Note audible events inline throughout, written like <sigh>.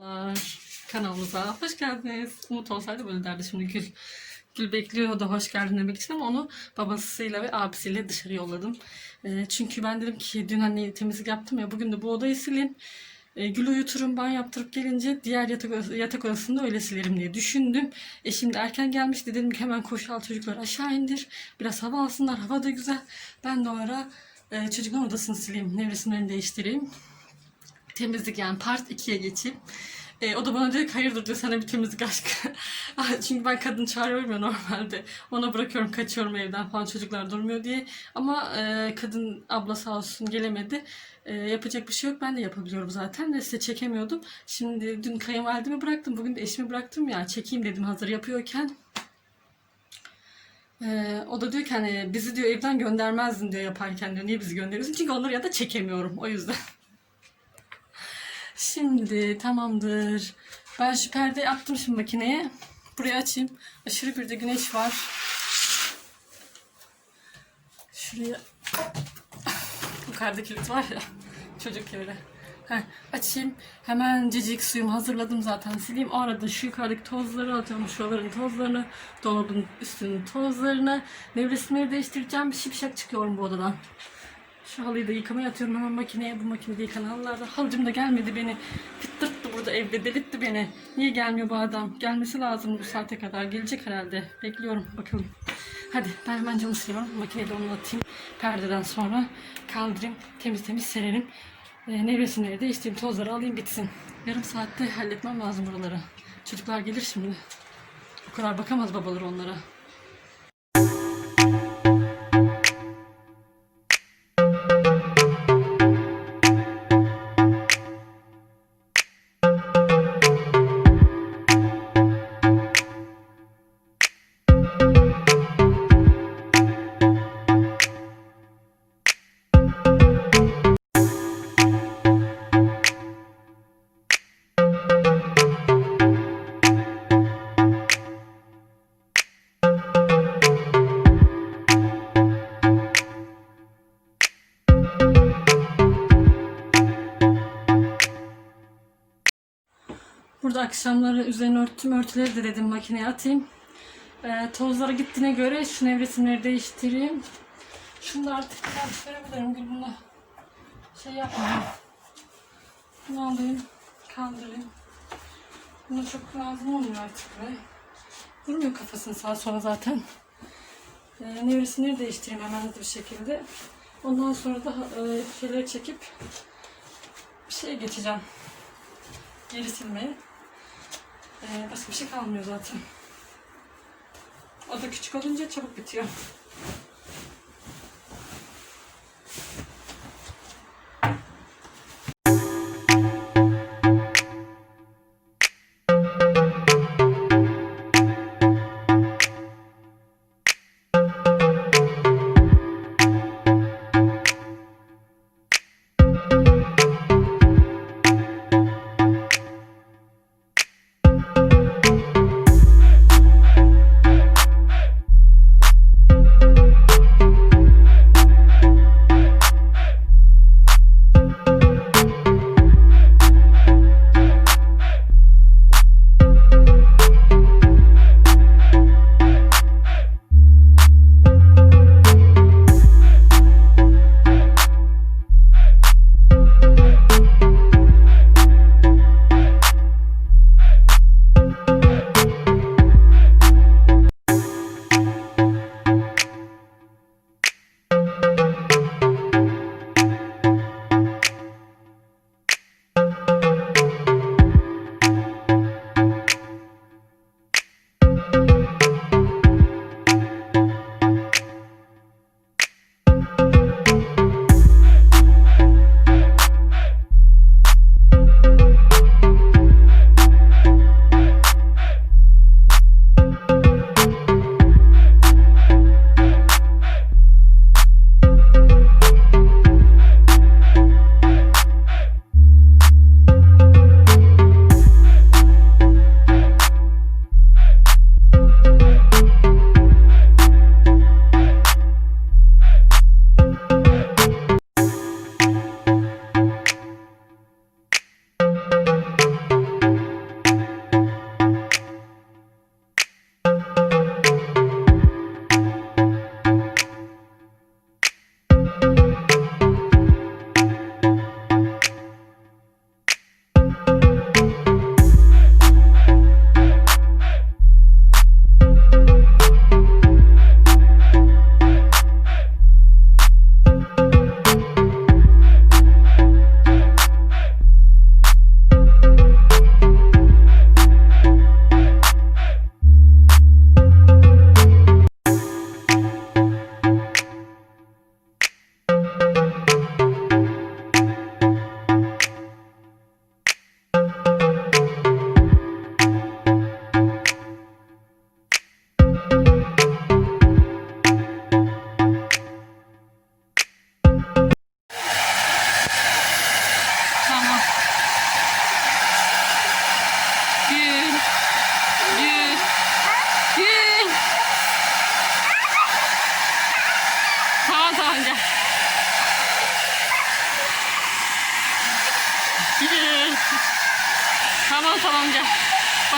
Merhabalar. Kanalımıza hoş geldiniz. Umut olsaydı böyle derdi şimdi Gül. Gül bekliyordu hoş geldin demek için ama onu babasıyla ve abisiyle dışarı yolladım. Ee, çünkü ben dedim ki dün anne temizlik yaptım ya bugün de bu odayı sileyim. Ee, Gül uyuturum ben yaptırıp gelince diğer yatak, yatak odasında öyle silerim diye düşündüm. E şimdi erken gelmişti dedim ki hemen koşu al çocuklar aşağı indir. Biraz hava alsınlar hava da güzel. Ben de o ara e, çocukların odasını sileyim. Nevresimlerini değiştireyim temizlik yani part 2'ye geçeyim. E, o da bana diyor ki hayırdır diyor sana bir temizlik aşkı. <laughs> Çünkü ben kadın çağırıyorum ya normalde. Ona bırakıyorum kaçıyorum evden falan çocuklar durmuyor diye. Ama e, kadın abla sağ olsun gelemedi. E, yapacak bir şey yok ben de yapabiliyorum zaten de size çekemiyordum. Şimdi dün kayınvalidemi bıraktım bugün de eşimi bıraktım ya çekeyim dedim hazır yapıyorken. E, o da diyor ki hani bizi diyor evden göndermezdin diyor yaparken diyor niye bizi gönderiyorsun? Çünkü onları ya da çekemiyorum o yüzden. <laughs> Şimdi tamamdır. Ben şu perdeyi attım şimdi makineye. Burayı açayım. Aşırı bir de güneş var. Şuraya yukarıda kilit var ya. Çocuk yeri. Heh, açayım. Hemen cicik suyumu hazırladım zaten. Sileyim. O arada şu yukarıdaki tozları alacağım. Şuraların tozlarını. Dolabın üstünün tozlarını. Nevresimleri değiştireceğim. Bir şipşak çıkıyorum bu odadan. Şu halıyı da yıkamaya atıyorum hemen makineye. Bu makinede yıkanan halılarda. Halıcım da gelmedi beni. Fıttırttı burada evde. Delitti beni. Niye gelmiyor bu adam? Gelmesi lazım bu saate kadar. Gelecek herhalde. Bekliyorum. Bakalım. Hadi ben hemen camı siliyorum. Makineyi de onu atayım. Perdeden sonra kaldırayım. Temiz temiz sererim. E, nevresimleri değiştireyim. Tozları alayım bitsin. Yarım saatte halletmem lazım buraları. Çocuklar gelir şimdi. O kadar bakamaz babaları onlara. Akşamları üzerine örttüm örtüleri de dedim makineye atayım. Ee, tozlara gittiğine göre şu nevresimleri değiştireyim. Şunu da artık biraz verebilirim. Gül bunu şey yapmayayım. Bunu alayım. Kaldırayım. Buna çok lazım olmuyor artık be. Durmuyor kafasını sağa sola zaten. Ee, nevresimleri değiştireyim hemen hızlı bir şekilde. Ondan sonra da e, şeyleri çekip bir şeye geçeceğim. Geri silmeye. Ee, başka bir şey kalmıyor zaten. O da küçük olunca çabuk bitiyor.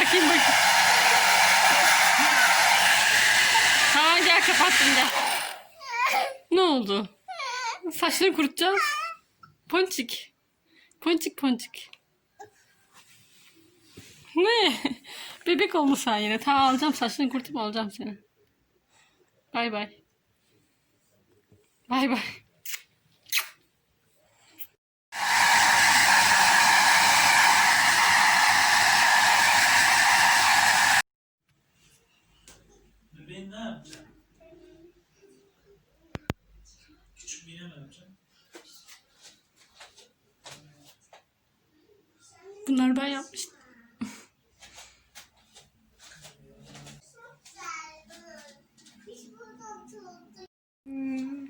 Bakayım bakayım. Tamam gel kapattım gel. Ne oldu? Saçları kurutacağız. Ponçik. Ponçik ponçik. Ne? Bebek oldu sen yine. Tamam alacağım saçlarını kurtup alacağım seni. Bay bay. Bay bay. Bebeğin ne yapacak? Küçük bir ne yapacak? Bunları ben yapmıştım. Hmm,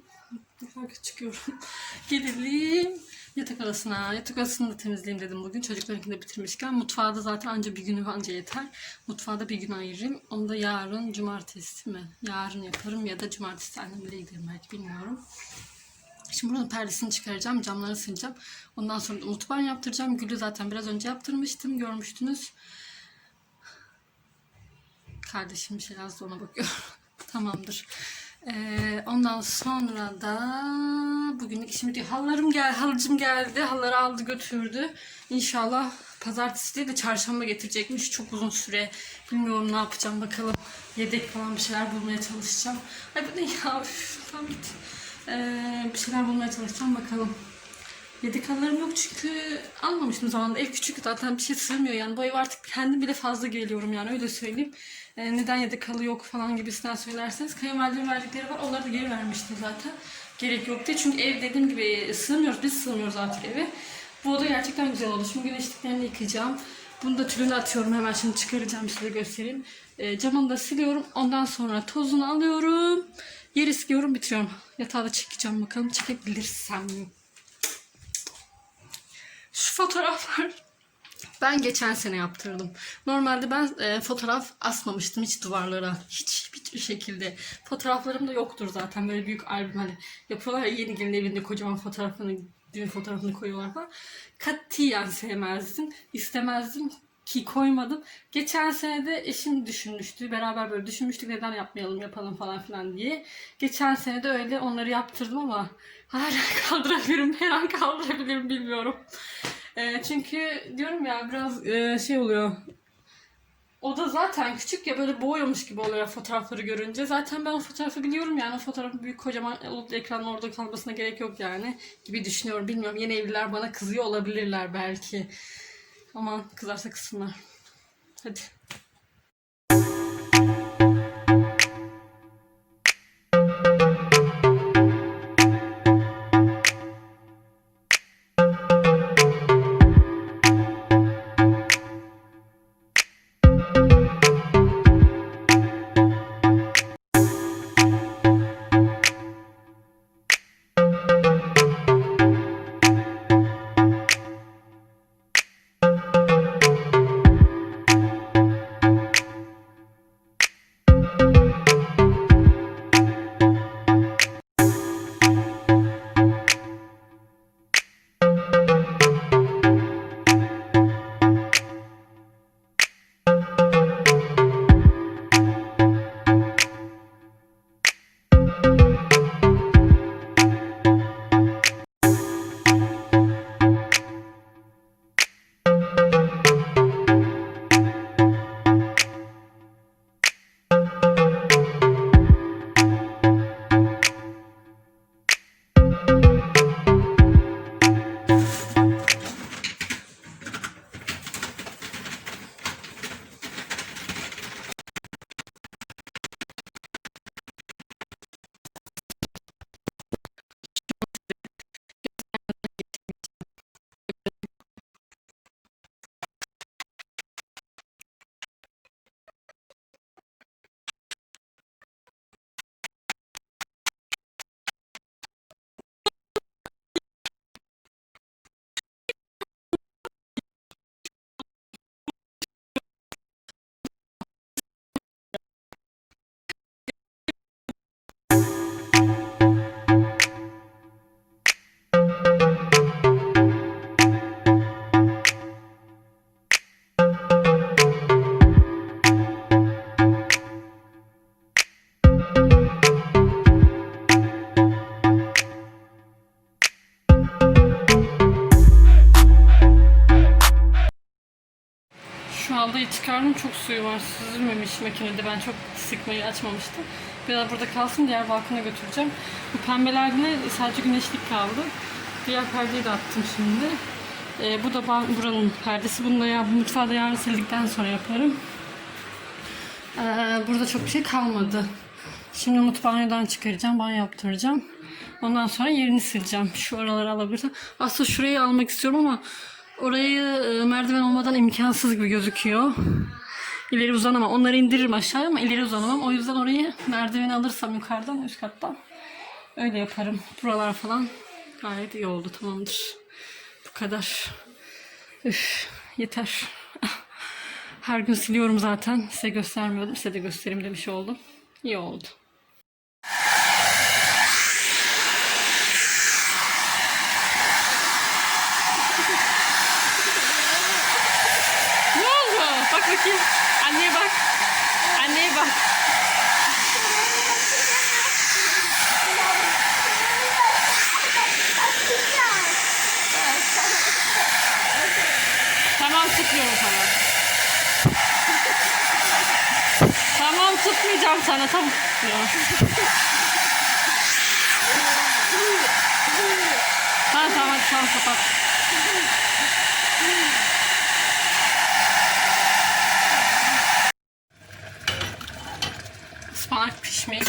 Yukarı çıkıyorum. <laughs> Gelelim yatak odasına. Yatak odasını da temizleyeyim dedim bugün. Çocuklarınkini de bitirmişken. Mutfağı da zaten anca bir günü anca yeter. Mutfağı da bir gün ayırayım. Onu da yarın cumartesi mi? Yarın yaparım ya da cumartesi annemlere giderim belki bilmiyorum. Şimdi buranın perdesini çıkaracağım. Camları sileceğim. Ondan sonra da yaptıracağım. Gülü zaten biraz önce yaptırmıştım. Görmüştünüz. Kardeşim şey yazdı ona bakıyorum. <laughs> Tamamdır. Ee, ondan sonra da bugünlük işim diyor. Halılarım gel, halıcım geldi. Halıları aldı götürdü. İnşallah pazartesi değil de çarşamba getirecekmiş. Çok uzun süre. Bilmiyorum ne yapacağım bakalım. Yedek falan bir şeyler bulmaya çalışacağım. Ay bu ne ya? Üf, tamam git. Ee, bir şeyler bulmaya çalışacağım bakalım. Yedek halılarım yok çünkü almamıştım zamanında. Ev küçük zaten bir şey sığmıyor yani. Bu ev artık kendim bile fazla geliyorum yani öyle söyleyeyim. Ee, neden yedek halı yok falan gibisinden söylerseniz. Kayınvalidemin verdikleri var. Onları da geri vermiştim zaten. Gerek yok diye. Çünkü ev dediğim gibi sığmıyoruz. Biz sığmıyoruz artık eve. Bu oda gerçekten güzel oldu. Şimdi güneşliklerini yıkayacağım. Bunu da tülünü atıyorum. Hemen şimdi çıkaracağım size göstereyim. Ee, camını da siliyorum. Ondan sonra tozunu alıyorum. Yeri siliyorum bitiriyorum. Yatağı da çekeceğim bakalım çekebilirsem. Şu fotoğraflar <laughs> ben geçen sene yaptırdım. Normalde ben e, fotoğraf asmamıştım hiç duvarlara. Hiç hiçbir şekilde. Fotoğraflarım da yoktur zaten. Böyle büyük albüm hani yapıyorlar ya yeni gelin evinde kocaman fotoğrafını, düğün fotoğrafını koyuyorlar falan. Katiyen sevmezdim. istemezdim ki koymadım. Geçen sene de eşim düşünmüştü. Beraber böyle düşünmüştük neden yapmayalım yapalım falan filan diye. Geçen sene de öyle onları yaptırdım ama hala <laughs> kaldırabilirim. Her an kaldırabilirim bilmiyorum. E, çünkü diyorum ya biraz e, şey oluyor. O da zaten küçük ya böyle boğuyormuş gibi oluyor fotoğrafları görünce. Zaten ben o fotoğrafı biliyorum yani o fotoğrafın büyük kocaman olup ekranın orada kalmasına gerek yok yani gibi düşünüyorum. Bilmiyorum yeni evliler bana kızıyor olabilirler belki. Ama kızarsa kızsınlar. Hadi. Şu halıyı çıkardım. Çok suyu var. Süzülmemiş makinede. Ben çok sıkmayı açmamıştım. Biraz burada kalsın. Diğer balkona götüreceğim. Bu pembelerle sadece güneşlik kaldı. Diğer perdeyi de attım şimdi. Ee, bu da ba- buranın perdesi. Bunu da ya, mutfağı da yarın sildikten sonra yaparım. Ee, burada çok bir şey kalmadı. Şimdi mutfağı banyodan çıkaracağım. Banyo yaptıracağım. Ondan sonra yerini sileceğim. Şu araları alabilirsem. Aslında şurayı almak istiyorum ama orayı e, merdiven olmadan imkansız gibi gözüküyor. İleri uzanamam. Onları indiririm aşağıya ama ileri uzanamam. O yüzden orayı merdiveni alırsam yukarıdan üst kattan öyle yaparım. Buralar falan gayet iyi oldu. Tamamdır. Bu kadar. Üf, yeter. <laughs> Her gün siliyorum zaten. Size göstermiyordum. Size de göstereyim demiş oldum. İyi oldu. Ne oldu? Bak bakayım. Anneye bak. Anneye bak. Tamam tutmuyorum sana. Tamam tutmayacağım sana. Tamam. tutmuyorum. Tamam tamam hadi tamam kapat. Ispanak pişmiş.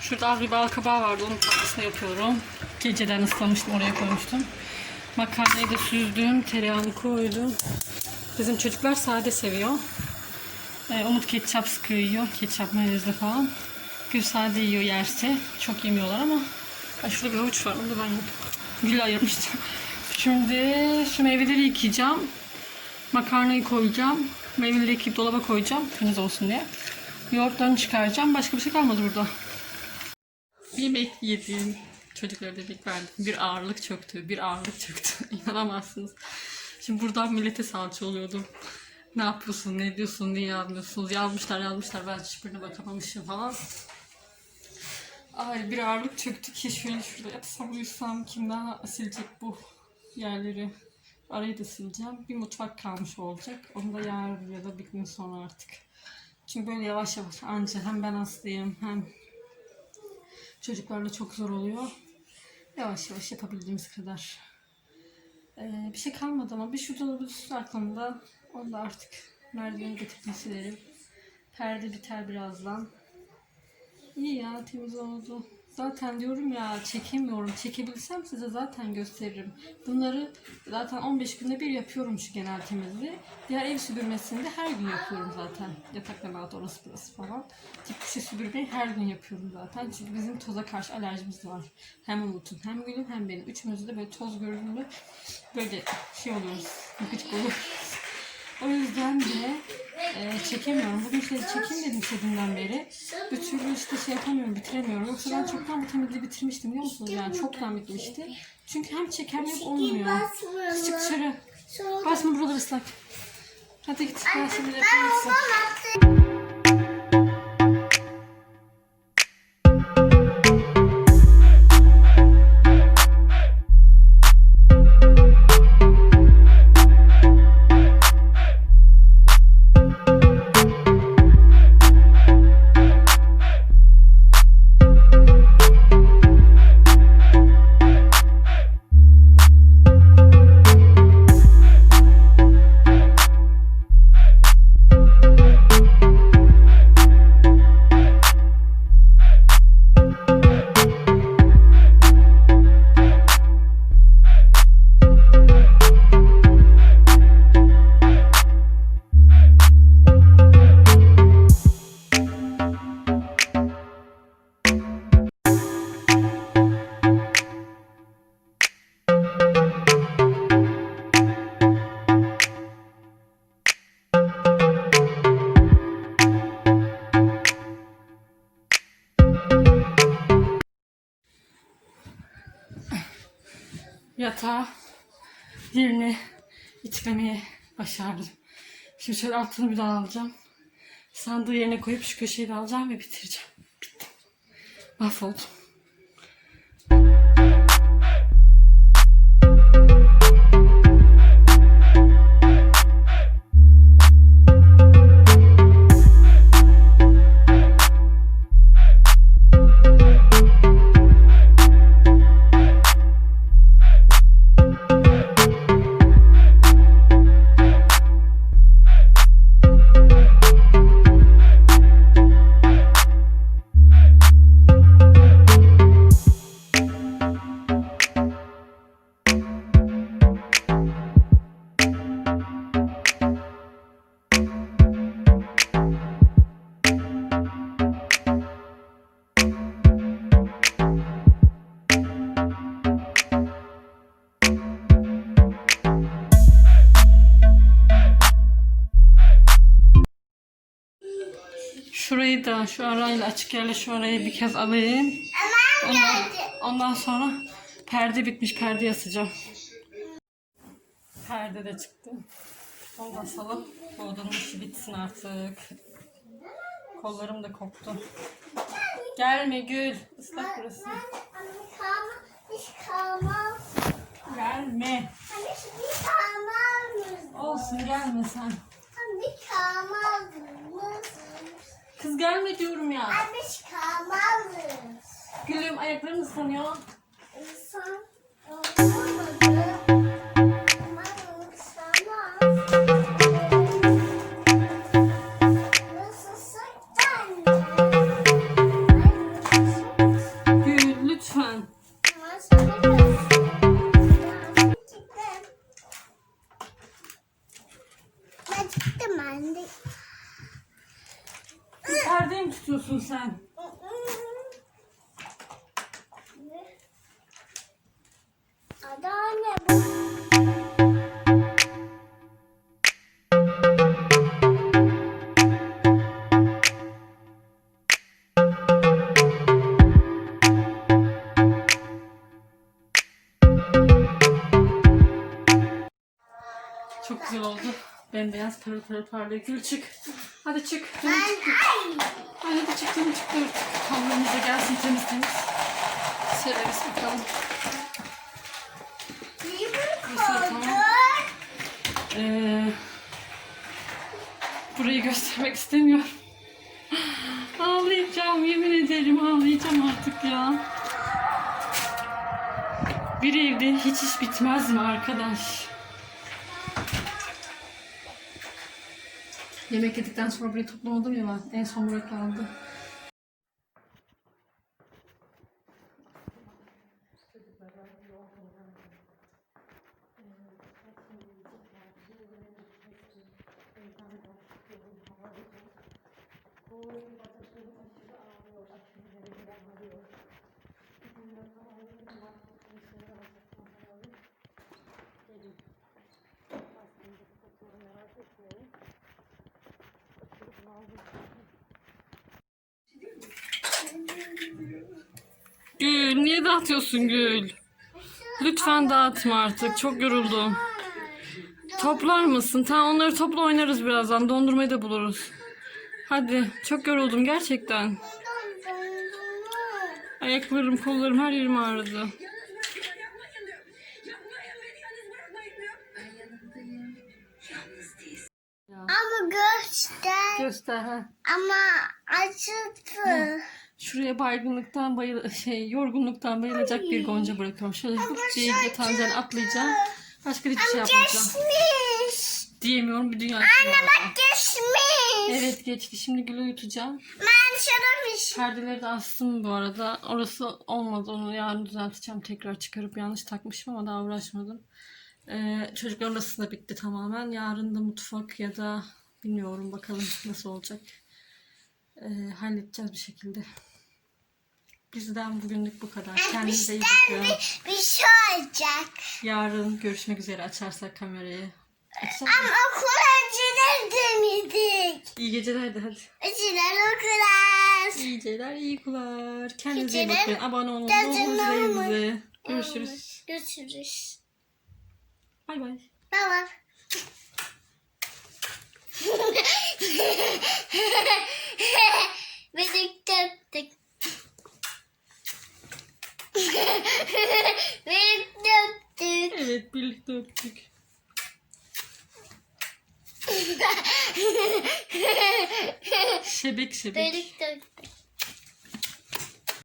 Şurada bir bal kabağı vardı. Onun tatlısını yapıyorum. Geceden ıslamıştım. Oraya koymuştum. Makarnayı da süzdüm. Tereyağını koydum. Bizim çocuklar sade seviyor. Ee, Umut ketçap sıkı yiyor. Ketçap mayonezle falan. Gül sade yiyor yerse. Çok yemiyorlar ama. Ay şurada bir havuç var. Onu da ben Gül ayırmıştım. <laughs> Şimdi şu meyveleri yıkayacağım. Makarnayı koyacağım. Meyveleri yıkayıp dolaba koyacağım. Temiz olsun diye. Yoğurtlarını çıkaracağım. Başka bir şey kalmadı burada. Yemek yedim. Çocuklara yemek verdim. Bir ağırlık çöktü. Bir ağırlık çöktü. <laughs> İnanamazsınız. Şimdi buradan millete salça oluyordum. Ne yapıyorsun, ne diyorsun, niye yazmıyorsunuz? Yazmışlar, yazmışlar. Ben hiçbirine bakamamışım falan. Ay bir ağırlık çöktü ki şöyle şurada yatsam uyusam kim daha silecek bu yerleri. Arayı da sileceğim. Bir mutfak kalmış olacak. Onu da yarın ya da bir gün sonra artık. Çünkü böyle yavaş yavaş anca hem ben hastayım hem çocuklarla çok zor oluyor. Yavaş yavaş yapabildiğimiz kadar. Ee, bir şey kalmadı ama bir şu dolabı aklımda. Onu da artık merdiveni getirdim silerim. Perde biter birazdan. İyi ya temiz oldu. Zaten diyorum ya çekemiyorum. Çekebilsem size zaten gösteririm. Bunları zaten 15 günde bir yapıyorum şu genel temizliği. Diğer ev süpürmesini de her gün yapıyorum zaten. Yatak nebat orası burası falan. Tip kişi süpürmeyi her gün yapıyorum zaten. Çünkü bizim toza karşı alerjimiz var. Hem Umut'un hem Gül'ün hem benim. Üçümüzde de böyle toz gördüğümde böyle şey oluyoruz. Gıcık oluyoruz. O yüzden de e, çekemiyorum. Bugün şey çekeyim dedim istediğimden beri. Bir türlü işte şey yapamıyorum, bitiremiyorum. Yoksa ben çoktan bu temizliği bitirmiştim biliyor musunuz? Yani çoktan bitmişti. Çünkü hem çeker yok olmuyor. Çık dışarı. Basma buralar ıslak. Hadi git. Ben şimdi yapayım yerine itlemeye başardım. Şimdi şöyle altını bir daha alacağım. Sandığı yerine koyup şu köşeyi de alacağım ve bitireceğim. Bitti. Mahvoldum. Şu arayla açık yerle şu arayı bir kez alayım. Ondan, ondan sonra perde bitmiş. Perde asacağım. Perde de çıktı. Onu da asalım. Bu odanın işi bitsin artık. Kollarım da koptu. Gelme Gül. Islak burası. Gelme. Olsun gelme sen. Hani kalmaz. Kız gelme diyorum ya. Hiç kalmaz. Gülüm ayakların ıslanıyor. İnsan sen? Gül lütfen. Ben çıktım anne. Perdeyi mi tutuyorsun sen? Anne bu. Çok güzel oldu. Bembeyaz parıl parıl parlıyor. Gül çık. Hadi çık. Canım Ben çık. Ay, hadi çık canım çık. Havlumuz da gelsin temiz temiz. Sereriz bakalım. iyi tamam. Ee, burayı göstermek istemiyorum. Ağlayacağım yemin ederim ağlayacağım artık ya. Bir evde hiç iş bitmez mi arkadaş? Yemek yedikten sonra burayı toplamadım ya ben. En son buraya. Gül niye dağıtıyorsun Gül? Lütfen dağıtma artık. Çok yoruldum. Toplar mısın? Tamam onları topla oynarız birazdan. Dondurmayı da buluruz. Hadi. Çok yoruldum gerçekten. Ayaklarım, kollarım, her yerim ağrıdı. Göster. Göster ha. Ama acıdı. Şuraya baygınlıktan bayıl şey yorgunluktan bayılacak bir gonca bırakıyorum. Şöyle hıp diye yatağından atlayacağım. Başka hiçbir şey yapmayacağım. Geçmiş. Diyemiyorum bir dünya Anne bak geçmiş. Evet geçti. Şimdi Gül'ü uyutacağım. Ben şaramış. Perdeleri de astım bu arada. Orası olmadı. Onu yarın düzelteceğim. Tekrar çıkarıp yanlış takmışım ama daha uğraşmadım. Ee, çocukların odası da bitti tamamen. Yarın da mutfak ya da bilmiyorum bakalım nasıl olacak. Ee, halledeceğiz bir şekilde. Bizden bugünlük bu kadar. Kendinize iyi bakın. Bir, bir şey olacak. Yarın görüşmek üzere açarsak kamerayı. Açsak Ama okul önceden demedik. İyi geceler de hadi. Önceden okular. İyi geceler, iyi uykular. Kendinize iyi Geceler. bakın. Abone olun. Geceler. Bize. Görüşürüz. Görüşürüz. Bay bay. Baba. Birlikte öptük. Birlikte öptük. Evet birlikte öptük. <laughs> Şebek şebek. Birlikte öptük.